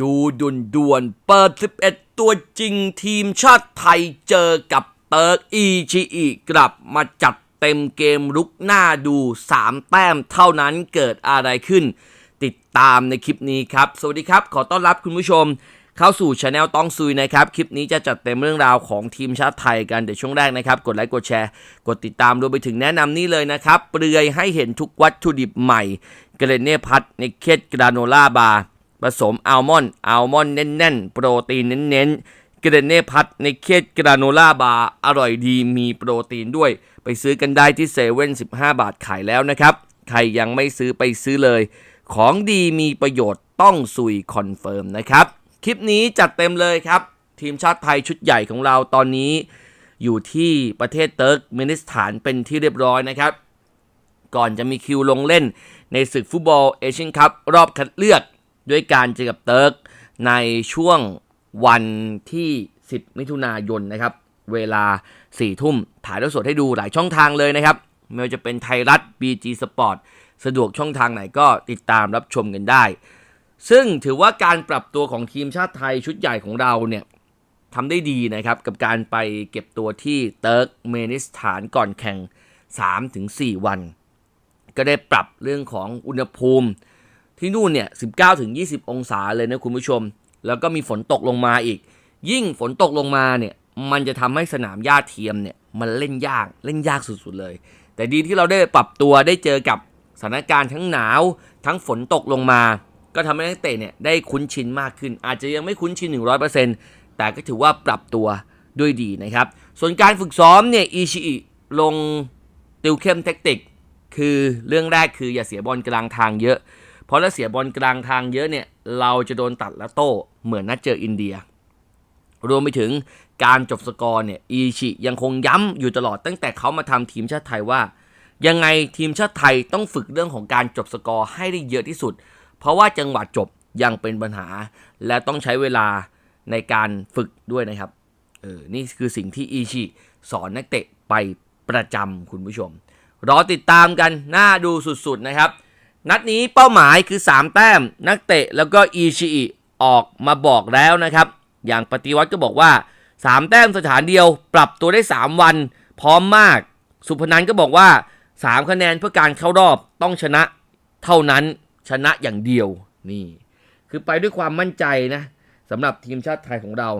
ดูดุนดวนเปิด 11 ตัวจริงทีมชาติไทยเจอกับเติร์กอีชีอีกลับมาจัดเต็มเกมลุกหน้าดู 3 แต้มเท่านั้นเกิดอะไรขึ้น ติดตามในคลิปนี้ครับ สวัสดีครับ ขอต้อนรับคุณผู้ชม เข้าสู่ช anel ต้องซุยนะครับ คลิปนี้จะจัดเต็มเรื่องราวของทีมชาติไทยกัน เดี๋ยวช่วงแรกนะครับ กดไลค์กดแชร์ กดติดตามรวมไปถึงแนะนำนี่เลยนะครับเปลือยให้เห็นทุกวัตถุดิบใหม่เกรเน่พัทในเคดกราโนล่าบาร์ ผสมอัลมอนด์อัลมอนด์แน่นๆ โปรตีนเน้นๆเกรเน่พัทในเคดกราโนล่าบาร์อร่อยดีมีโปรตีนด้วย ไปซื้อกันได้ที่เซเว่น15บาทขายแล้วนะครับ ใครยังไม่ซื้อไปซื้อเลย ของดีมีประโยชน์ต้องสุยคอนเฟิร์มนะครับ คลิปนี้จัดเต็มเลยครับ ทีมชาติไทยชุดใหญ่ของเราตอนนี้อยู่ที่ประเทศเติร์กเมนิสถานเป็นที่เรียบร้อยนะครับ ก่อนจะมีคิวลงเล่นในศึกฟุตบอลเอเชียนคัพรอบคัดเลือก ด้วยการเจอกับเติร์กในช่วงวันที่ 10 มิถุนายนนะครับ เวลา 4 ทุ่มถ่ายทอดสดให้ดูหลายช่องทางเลยนะครับ ไม่ว่าจะเป็นไทยรัฐ BG Sport สะดวกช่องทางไหนก็ติดตามรับชมกันได้ ซึ่งถือว่าการปรับตัวของทีมชาติไทยชุดใหญ่ของเราเนี่ยทำได้ดีนะครับ กับการไปเก็บตัวที่เติร์กเมนิสถานก่อนแข่ง 3-4 วัน ก็ได้ปรับเรื่องของอุณหภูมิ ที่นู่นเนี่ย 19ถึง20 องศาเลยนะคุณผู้ชม แล้วก็มีฝนตกลงมาอีก ยิ่งฝนตกลงมาเนี่ย มันจะทำให้สนามหญ้าเทียมเนี่ย มันเล่นยาก เล่นยากสุดๆเลย แต่ดีที่เราได้ปรับตัวได้เจอกับสถานการณ์ทั้งหนาว ทั้งฝนตกลงมา ก็ทำให้นักเตะเนี่ยได้คุ้นชินมากขึ้น อาจจะยังไม่คุ้นชิน 100%แต่ก็ถือว่าปรับตัวด้วยดีนะครับ ส่วนการฝึกซ้อมเนี่ยอิชิอิลงติวเข้มแทคติกคือเรื่องแรกคืออย่าเสียบอลกลางทางเยอะ เพราะถ้าเสียบอลกลางทางเยอะเนี่ย เราจะโดนตัดและโต้เหมือนนัดเจออินเดีย รวมไปถึงการจบสกอร์เนี่ยอีชิยังคงย้ำอยู่ตลอดตั้งแต่เขามาทำทีมชาติไทยว่า ยังไงทีมชาติไทยต้องฝึกเรื่องของการจบสกอร์ให้ได้เยอะที่สุด เพราะว่าจังหวะจบยังเป็นปัญหา และต้องใช้เวลาในการฝึกด้วยนะครับเออนี่คือสิ่งที่อีชิสอนนักเตะไปประจำคุณผู้ชม รอติดตามกันน่าดูสุดๆนะครับ นัดนี้เป้าหมายคือ 3 แต้ม นักเตะแล้วก็อีชิอิออกมาบอกแล้วนะครับ อย่างปฏิวัติก็บอกว่า 3 แต้มสถานเดียว ปรับตัวได้ 3 วัน พร้อมมาก สุพนันก็บอกว่า 3 คะแนนเพื่อการเข้ารอบต้องชนะเท่านั้นชนะอย่างเดียวนี่ คือไปด้วยความมั่นใจนะสำหรับทีมชาติไทยของเรา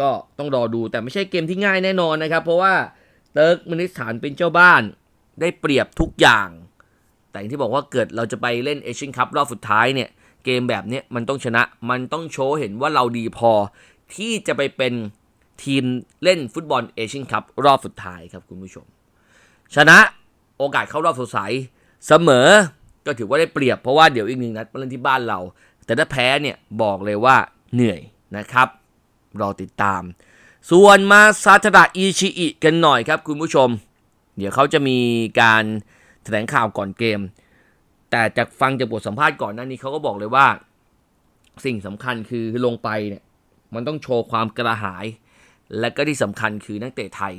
ก็ต้องรอดูแต่ไม่ใช่เกมที่ง่ายแน่นอนนะครับ เพราะว่าเติร์กมินิสถานเป็นเจ้าบ้านได้เปรียบทุกอย่าง แต่อย่างที่บอกว่าเกิดเราจะไปเล่นเอเชียนคัพรอบสุดท้ายเนี่ยเกมแบบนี้มันต้องชนะ มันต้องโชว์เห็นว่าเราดีพอ ที่จะไปเป็นทีมเล่นฟุตบอลเอเชียนคัพรอบสุดท้ายครับคุณผู้ชม ชนะโอกาสเข้ารอบสุดท้ายเสมอก็ถือว่าได้เปรียบเพราะว่าเดี๋ยวอีกหนึ่งนัดมาเล่นที่บ้านเรา แต่ถ้าแพ้เนี่ยบอกเลยว่าเหนื่อยนะครับ รอติดตาม ส่วนมาซาตระอิชิอิกันหน่อยครับคุณผู้ชม เดี๋ยวเขาจะมีการ แถลงข่าวก่อนเกม แต่จากฟังจากบทสัมภาษณ์ก่อนหน้านี้เขาก็บอกเลยว่า สิ่งสำคัญคือลงไปเนี่ยมันต้องโชว์ความกระหาย และก็ที่สำคัญคือนักเตะไทย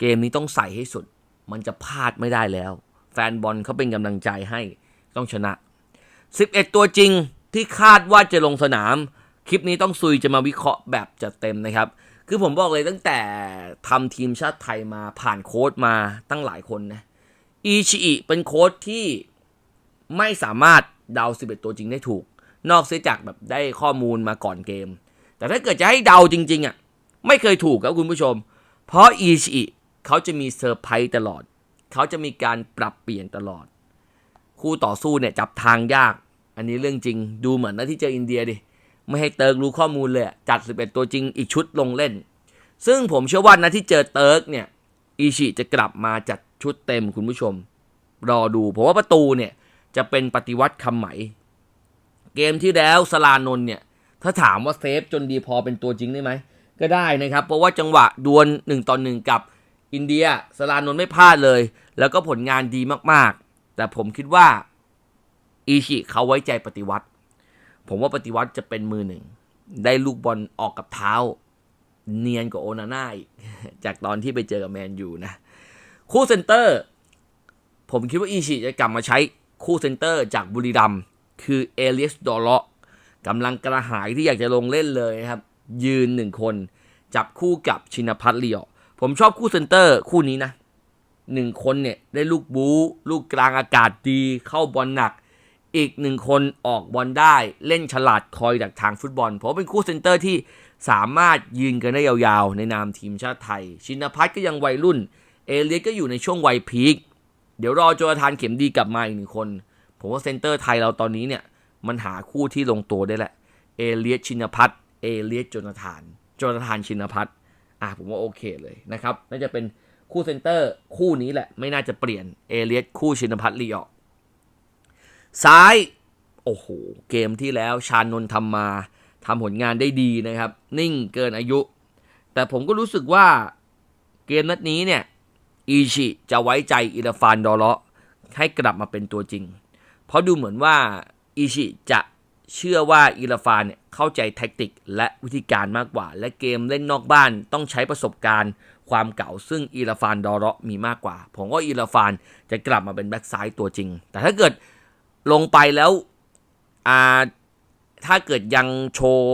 เกมนี้ต้องใส่ให้สุด มันจะพลาดไม่ได้แล้ว แฟนบอลเขาเป็นกำลังใจให้ต้องชนะ 11 ตัวจริงที่คาดว่าจะลงสนาม คลิปนี้ต้องซุยจะมาวิเคราะห์แบบจัดเต็มนะครับ คือผมบอกเลยตั้งแต่ทำทีมชาติไทยมาผ่านโค้ดมาตั้งหลายคนนะ อีชิอิเป็นโค้ดที่ไม่สามารถเดา 11 ตัวจริงได้ถูก นอกเสียจากแบบได้ข้อมูลมาก่อนเกม แต่ถ้าเกิดจะให้เดาจริง ๆอะไม่เคยถูกครับคุณผู้ชม เพราะอีชิอิเขาจะมีเซอร์ไพรส์ตลอด เขาจะมีการปรับเปลี่ยนตลอด คู่ต่อสู้เนี่ยจับทางยาก อันนี้เรื่องจริง ดูเหมือนนะที่เจออินเดียดิ ไม่ให้เติร์กรู้ข้อมูลเลยจัด 11 ตัวจริงอีกชุดลงเล่น ซึ่งผมเชื่อว่านะที่เจอเติร์กเนี่ย อีชิจะกลับมาจัดชุดเต็มคุณผู้ชม รอดูผมว่าประตูเนี่ยจะเป็นปฏิวัติคำไหม เกมที่แล้วสลานนเนี่ยถ้าถามว่าเซฟจนดีพอเป็นตัวจริงได้ไหม ก็ได้นะครับ เพราะว่าจังหวะดวล1ต่อ1กับอินเดียสลานนไม่พลาดเลย แล้วก็ผลงานดีมากๆ แต่ผมคิดว่าอีชิเขาไว้ใจปฏิวัติ ผมว่าปฏิวัติจะเป็นมือหนึ่ง ได้ลูกบอลออกกับเท้า เนียนกว่าโอนาน่าอีกจากตอนที่ไปเจอกับแมนยูนะ คู่เซนเตอร์ ผมคิดว่าอีชิจะกลับมาใช้คู่เซนเตอร์จากบุรีรัมคือเอเลียสดอลเลาะกำลังกระหายที่อยากจะลงเล่นเลยครับ ยืนหนึ่งคน จับคู่กับชินพัฒน์เลียวผมชอบคู่เซนเตอร์คู่นี้นะหนึ่งคนเนี่ยได้ลูกบู๊ลูกกลางอากาศดีเข้าบอลหนัก อีกหนึ่งคนออกบอลได้เล่นฉลาดคอยดักทางฟุตบอล เพราะเป็นคู่เซนเตอร์ที่ สามารถยืนกันได้ยาวๆ ในนามทีมชาติไทย ชินพัฒน์ก็ยังวัยรุ่น เอเลียสก็อยู่ในช่วงวัยพีคเดี๋ยวรอโจทานเข็มดีกลับมาอีกหนึ่งคน ผมว่าเซนเตอร์ไทยเราตอนนี้เนี่ย มันหาคู่ที่ลงตัวได้แหละเอเลียสชินพัฒน์เอเลียสโจนาธานโจนาธานชินพัฒน์อะผมว่าโอเคเลยนะครับน่าจะเป็นคู่เซนเตอร์คู่นี้แหละ ไม่น่าจะเปลี่ยนเอเลียสคู่ชินพัฒน์ลีออกซ้าย โอ้โห เกมที่แล้วชานนท์ทำมา ทำผลงานได้ดีนะครับ นิ่งเกินอายุ แต่ผมก็รู้สึกว่าเกมนัดนี้เนี่ยอีชิจะไว้ใจอิราฟานดอเลาะให้กลับมาเป็นตัวจริง เพราะดูเหมือนว่าอีชิจะเชื่อว่าอิราฟานเนี่ยเข้าใจแท็กติกและวิธีการมากกว่า และเกมเล่นนอกบ้านต้องใช้ประสบการณ์ ความเก่าซึ่งอิราฟานดอเลาะมีมากกว่า ผมว่าอิราฟานจะกลับมาเป็นแบ็กซ้ายตัวจริง แต่ถ้าเกิดลงไปแล้วอ่า ถ้าเกิดยังโชว์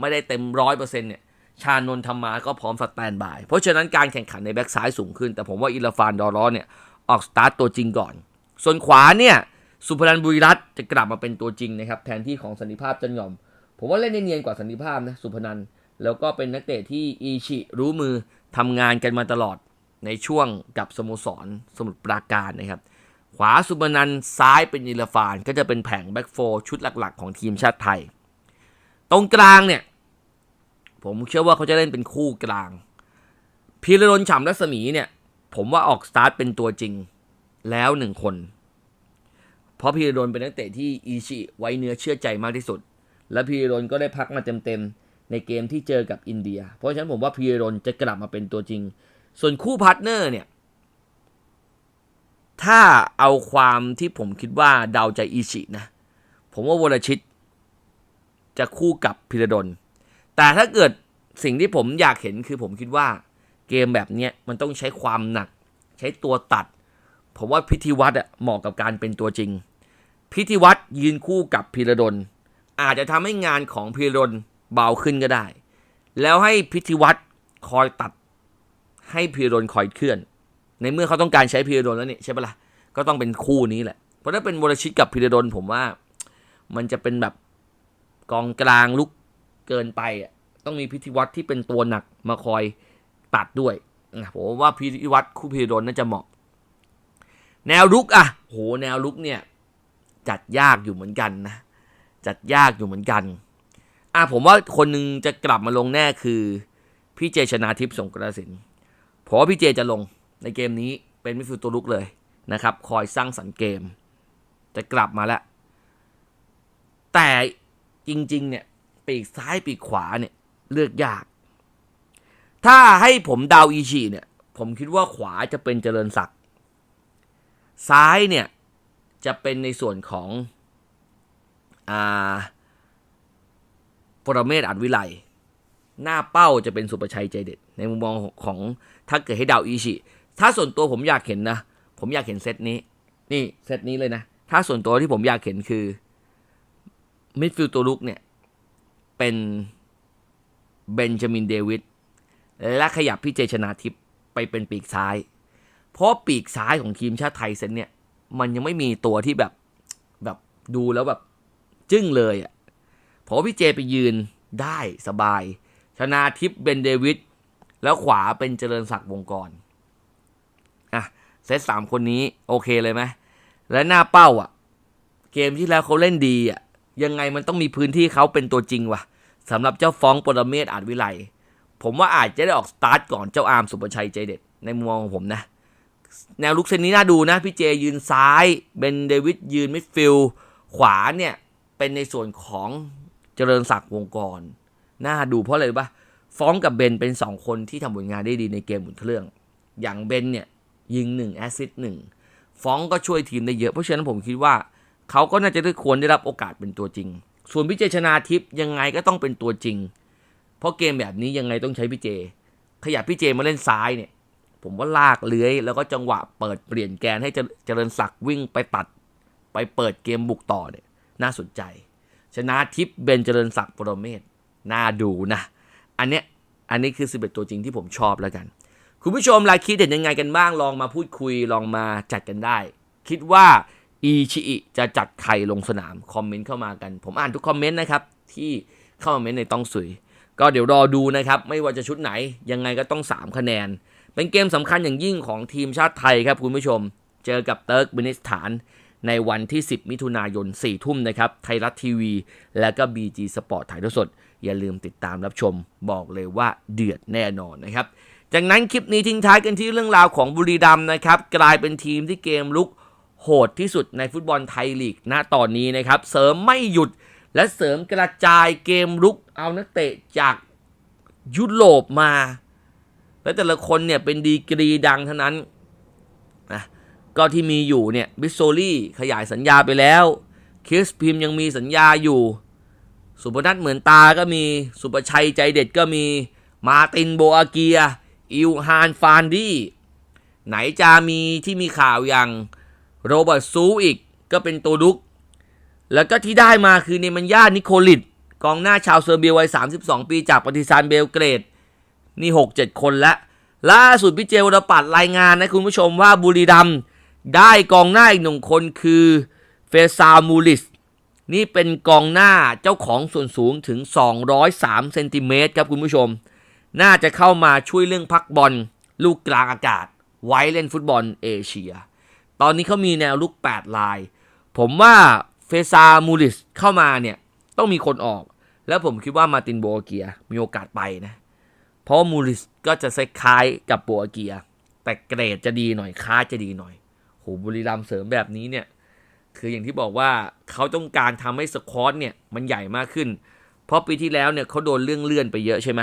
ไม่ได้เต็มร้อยเปอร์เซ็นต์เนี่ยชานนท์ทำมาก็พร้อมสแตนบาย เพราะฉะนั้นการแข่งขันในแบ็กซ้ายสูงขึ้น แต่ผมว่าอิราฟานดอรอเนี่ยออกสตาร์ตตัวจริงก่อน ส่วนขวาเนี่ยสุพนันบุรีรัตน์จะกลับมาเป็นตัวจริงนะครับแทนที่ของสันติภาพจันยอม ผมว่าเล่นได้เนียนกว่าสันติภาพนะสุพนันแล้วก็เป็นนักเตะที่อีชิรู้มือทำงานกันมาตลอดในช่วงกับสโมสรสมุทรปราการนะครับ วาสุพนันซ้ายเป็นอิราฟาน ก็จะเป็นแผงแบ็กโฟชุดหลักๆ ของทีมชาติไทย ตรงกลางเนี่ย ผมเชื่อว่าเขาจะเล่นเป็นคู่กลาง พีระดนฉ่ำรัศมีเนี่ย ผมว่าออกสตาร์ทเป็นตัวจริงแล้วหนึ่งคน เพราะพีระดนเป็นนักเตะที่อีชิไว้เนื้อเชื่อใจมากที่สุด และพีระดนก็ได้พักมาเต็มๆ ในเกมที่เจอกับอินเดีย เพราะฉะนั้นผมว่าพีระดนจะกลับมาเป็นตัวจริง ส่วนคู่พาร์ทเนอร์เนี่ย ถ้าเอาความที่ผมคิดว่าเดาใจอีชินะ ผมว่าวรชิต จะคู่กับพีระดนแต่ถ้าเกิดสิ่งที่ผมอยากเห็นคือผมคิดว่าเกมแบบเนี้ยมันต้องใช้ความหนัก ใช้ตัวตัด ผมว่าพิธีวัตรเหมาะกับการเป็นตัวจริง พิธีวัตรยืนคู่กับพีระดนอาจจะทำให้งานของพีระดนเบาขึ้นก็ได้ แล้วให้พิธีวัตรคอยตัด ให้พีระดนคอยเคลื่อน ในเมื่อเขาต้องการใช้พีระดนแล้วนี่ใช่ปะละ่ะก็ต้องเป็นคู่นี้แหละ เพราะถ้าเป็นวรชิตกับพีระดนผมว่า มันจะเป็นแบบกองกลางลุกเกินไปอะต้องมีพิธีวัตรที่เป็นตัวหนักมาคอยตัดด้วยนะผมว่าพิธีวัตรคู่พีระดนน่าจะเหมาะ แนวลุกอะโหแนวลุกเนี่ย จัดยากอยู่เหมือนกันนะจัดยากอยู่เหมือนกันอะผมว่าคนหนึงจะกลับมาลงแน่คือพี่เจชนาทิพย์สงกระสินเพราะว่าพี่เจจะลง ในเกมนี้เป็นมิดฟิลด์ตัวลุกเลยนะครับ คอยสร้างสรรค์เกม จะกลับมาแล้ว แต่จริง ๆ เนี่ย ปีกซ้ายปีกขวาเนี่ย เลือกยาก ถ้าให้ผมดาวอีชีเนี่ย ผมคิดว่าขวาจะเป็นเจริญศักดิ์ซ้ายเนี่ย จะเป็นในส่วนของอ่าปรเมศอัดวิไลหน้าเป้าจะเป็นสุประชัยใจเด็ด ในมุมมองของถ้าเกิดให้ดาวอีชิ ถ้าส่วนตัวผมอยากเห็นนะ ผมอยากเห็นเซตนี้ นี่เซตนี้เลยนะ ถ้าส่วนตัวที่ผมอยากเห็นคือมิดฟิลด์ตัวลุกเนี่ย เป็นเบนจามินเดวิดและขยับพี่เจชนาทิพย์ไปเป็นปีกซ้าย เพราะปีกซ้ายของทีมชาติไทยเซตเนี่ย มันยังไม่มีตัวที่แบบแบบดูแล้วแบบจึ้งเลยอะ่ะเพราะพี่เจไปยืนได้สบาย ชนาทิพย์เบนเดวิดแล้วขวาเป็นเจริญศักดิ์วงกรอะ เซตสามคนนี้โอเคเลยไหมและหน้าเป้าอะ เกมที่แล้วเขาเล่นดีอะ ยังไงมันต้องมีพื้นที่เขาเป็นตัวจริงว่ะสำหรับเจ้าฟ้องปรเมศอาจวิไลผมว่าอาจจะได้ออกสตาร์ทก่อนเจ้าอาร์มสุประชัยใจเด็ดในมุมมองของผมนะ แนวลุกเซนนี้น่าดูนะ พี่เจยืนซ้ายเบนเดวิดยืนมิดฟิลขวาเนี่ยเป็นในส่วนของเจริญศักดิ์วงกร น่าดูเพราะอะไรปะฟ้องกับเบนเป็นสองคนที่ทำผลงานได้ดีในเกมหมุนเครื่อง อย่างเบนเนี่ย ยิงหนึ่งแอสซิสต์หนึ่งฟองก็ช่วยทีมได้เยอะ เพราะฉะนั้นผมคิดว่าเขาก็น่าจะได้ควรได้รับโอกาสเป็นตัวจริง ส่วนพี่เจชนาทิพย์ยังไงก็ต้องเป็นตัวจริง เพราะเกมแบบนี้ยังไงต้องใช้พี่เจ ขยับพี่เจมาเล่นซ้ายเนี่ย ผมว่าลากเลื้อย แล้วก็จังหวะเปิดเปลี่ยนแกนให้เจเจริญศักดิ์วิ่งไปตัด ไปเปิดเกมบุกต่อเนี่ยน่าสนใจ ชนะทิพย์เบนเจริญศักดิ์ปรเมศน่าดูนะ อันเนี้ยอันนี้คือ 11 ตัวจริงที่ผมชอบแล้วกัน คุณผู้ชมลายคิดเห็นยังไงกันบ้างลองมาพูดคุยลองมาจัดกันได้ คิดว่าอีชิอิจะจัดใครลงสนามคอมเมนต์เข้ามากัน ผมอ่านทุกคอมเมนต์นะครับที่เข้ามาเมนต์ในต้องสุย ก็เดี๋ยวรอดูนะครับ ไม่ว่าจะชุดไหนยังไงก็ต้อง 3 คะแนน เป็นเกมสำคัญอย่างยิ่งของทีมชาติไทยครับคุณผู้ชม เจอกับเติร์กเมนิสถานในวันที่ 10 มิถุนายน 4 ทุ่มนะครับ ไทยรัฐทีวี และก็ BG Sport ถ่ายทอดสด อย่าลืมติดตามรับชม บอกเลยว่าเดือดแน่นอนนะครับ จากนั้นคลิปนี้ทิ้งท้ายกันที่เรื่องราวของบุรีรัมย์นะครับ กลายเป็นทีมที่เกมลุกโหดที่สุดในฟุตบอลไทยลีกณตอนนี้นะครับ เสริมไม่หยุดและเสริมกระจายเกมลุกเอานักเตะจากยุโรปมา และแต่ละคนเนี่ยเป็นดีกรีดังเท่านั้นนะก็ที่มีอยู่เนี่ยบิสโซลี่ขยายสัญญาไปแล้วคิสพิมยังมีสัญญาอยู่ สุพนัทเหมือนตาก็มีสุประชัยใจเด็ดก็มีมาตินโบอาเกีย อิวฮานฟานดี้ไหนจะมีที่มีข่าวอย่างโรเบิร์ตซูอีกก็เป็นตัวลุก แล้วก็ที่ได้มาคือเนมันยานิโคลิตกองหน้าชาวเซอร์เบียวัย 32 ปีจากปฏิซานเบลเกรด นี่ 6-7 คนแล้ว ล่าสุดพี่เจวรปัดรายงานนะคุณผู้ชมว่าบุรีรัมได้กองหน้าอีกหนึ่งคนคือเฟซามูลิส นี่เป็นกองหน้าเจ้าของส่วนสูงถึง 203 เซนติเมตรครับคุณผู้ชม น่าจะเข้ามาช่วยเรื่องพักบอล ลูกกลางอากาศ ไว้เล่นฟุตบอลเอเชีย ตอนนี้เขามีแนวลุก 8 ลาย ผมว่าเฟซามูลิสเข้ามาเนี่ย ต้องมีคนออก แล้วผมคิดว่ามาตินโบเกียมีโอกาสไปนะ เพราะมูลิสก็จะคล้ายกับโบเกีย แต่เกรดจะดีหน่อยค้าจะดีหน่อยโหบุรีรัมเสริมแบบนี้เนี่ยคืออย่างที่บอกว่าเขาต้องการทำให้สควอตเนี่ยมันใหญ่มากขึ้น เพราะปีที่แล้วเนี่ยเขาโดนเรื่องเลื่อนไปเยอะใช่ไหม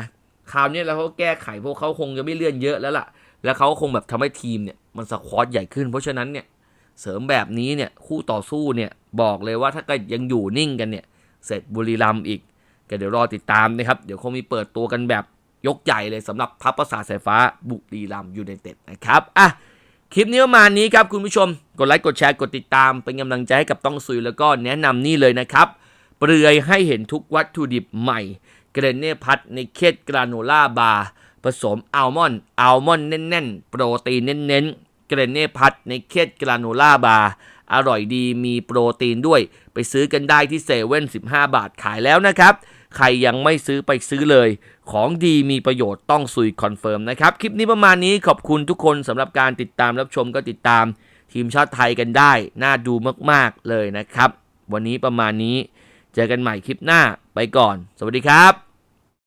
คราวนี้แล้วเขาแก้ไขพวกเขาคงจะไม่เลื่อนเยอะแล้วล่ะ แล้วเขาคงแบบทำให้ทีมเนี่ยมันสควอตใหญ่ขึ้น เพราะฉะนั้นเนี่ยเสริมแบบนี้เนี่ยคู่ต่อสู้เนี่ยบอกเลยว่าถ้าเกิดยังอยู่นิ่งกันเนี่ยเสร็จบุรีรัมย์อีกก็เดี๋ยวรอติดตามนะครับ เดี๋ยวคงมีเปิดตัวกันแบบยกใหญ่เลยสำหรับทัพประสาสายฟ้าบุรีรัมย์ยูไนเต็ดนะครับอะคลิปนี้ประมาณนี้ครับคุณผู้ชม กดไลค์กดแชร์กดติดตามเป็นกำลังใจให้กับต้องซุยแล้วก็แนะนำนี่เลยนะครับ เปลือยให้เห็นทุกวัตถุดิบใหม่ เกรเน่พัดในเคสกราโนล่าบาร์ผสมอัลมอนด์อัลมอนด์แน่นๆ โปรตีนเน้นๆ เกรเน่พัดในเคสกราโนล่าบาร์อร่อยดีมีโปรตีนด้วย ไปซื้อกันได้ที่เซเว่น15 บาทขายแล้วนะครับ ใครยังไม่ซื้อไปซื้อเลย ของดีมีประโยชน์ต้องซุยคอนเฟิร์มนะครับ คลิปนี้ประมาณนี้ขอบคุณทุกคนสำหรับการติดตามรับชมก็ติดตาม ทีมชาติไทยกันได้ น่าดูมากๆเลยนะครับ วันนี้ประมาณนี้ เจอกันใหม่คลิปหน้าไปก่อน สวัสดีครับ